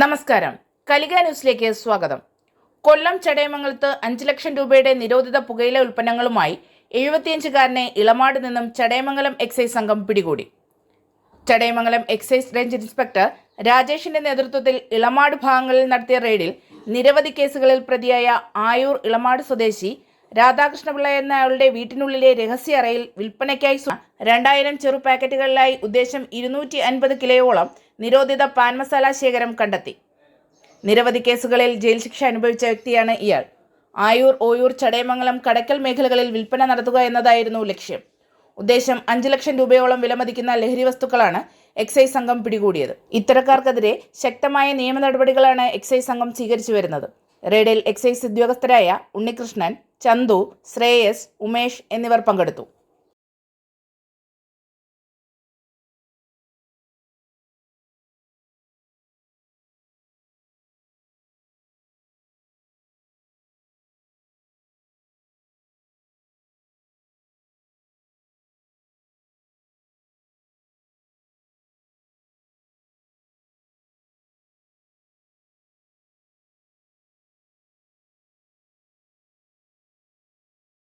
നമസ്കാരം. കലിക ന്യൂസിലേക്ക് സ്വാഗതം. കൊല്ലം ചടയമംഗലത്ത് അഞ്ച് ലക്ഷം രൂപയുടെ നിരോധിത പുകയില ഉൽപ്പന്നങ്ങളുമായി എഴുപത്തിയഞ്ചുകാരനെ ഇളമാട് നിന്നും ചടയമംഗലം എക്സൈസ് സംഘം പിടികൂടി. ചടയമംഗലം എക്സൈസ് റേഞ്ച് ഇൻസ്പെക്ടർ രാജേഷിന്റെ നേതൃത്വത്തിൽ ഇളമാട് ഭാഗങ്ങളിൽ നടത്തിയ റെയ്ഡിൽ നിരവധി കേസുകളിൽ പ്രതിയായ ആയൂർ ഇളമാട് സ്വദേശി രാധാകൃഷ്ണപിള്ള എന്നയാളുടെ വീട്ടിനുള്ളിലെ രഹസ്യ അറയിൽ വിൽപ്പനയ്ക്കായി രണ്ടായിരം ചെറു പാക്കറ്റുകളിലായി ഉദ്ദേശം ഇരുന്നൂറ്റി അൻപത് കിലോയോളം നിരോധിത പാൻമസാല ശേഖരം കണ്ടെത്തി. നിരവധി കേസുകളിൽ ജയിൽ ശിക്ഷ അനുഭവിച്ച വ്യക്തിയാണ് ഇയാൾ. ആയൂർ ഓയൂർ ചടയമംഗലം കടക്കൽ മേഖലകളിൽ വിൽപ്പന നടത്തുക എന്നതായിരുന്നു ലക്ഷ്യം. ഉദ്ദേശം അഞ്ച് ലക്ഷം രൂപയോളം വിലമതിക്കുന്ന ലഹരി വസ്തുക്കളാണ് എക്സൈസ് സംഘം പിടികൂടിയത്. ഇത്തരക്കാർക്കെതിരെ ശക്തമായ നിയമ നടപടികളാണ് എക്സൈസ് സംഘം സ്വീകരിച്ചു വരുന്നത്. റെയ്ഡിൽ എക്സൈസ് ഉദ്യോഗസ്ഥരായ ഉണ്ണികൃഷ്ണൻ ചന്തു ശ്രേയസ് ഉമേഷ് എന്നിവർ പങ്കെടുത്തു.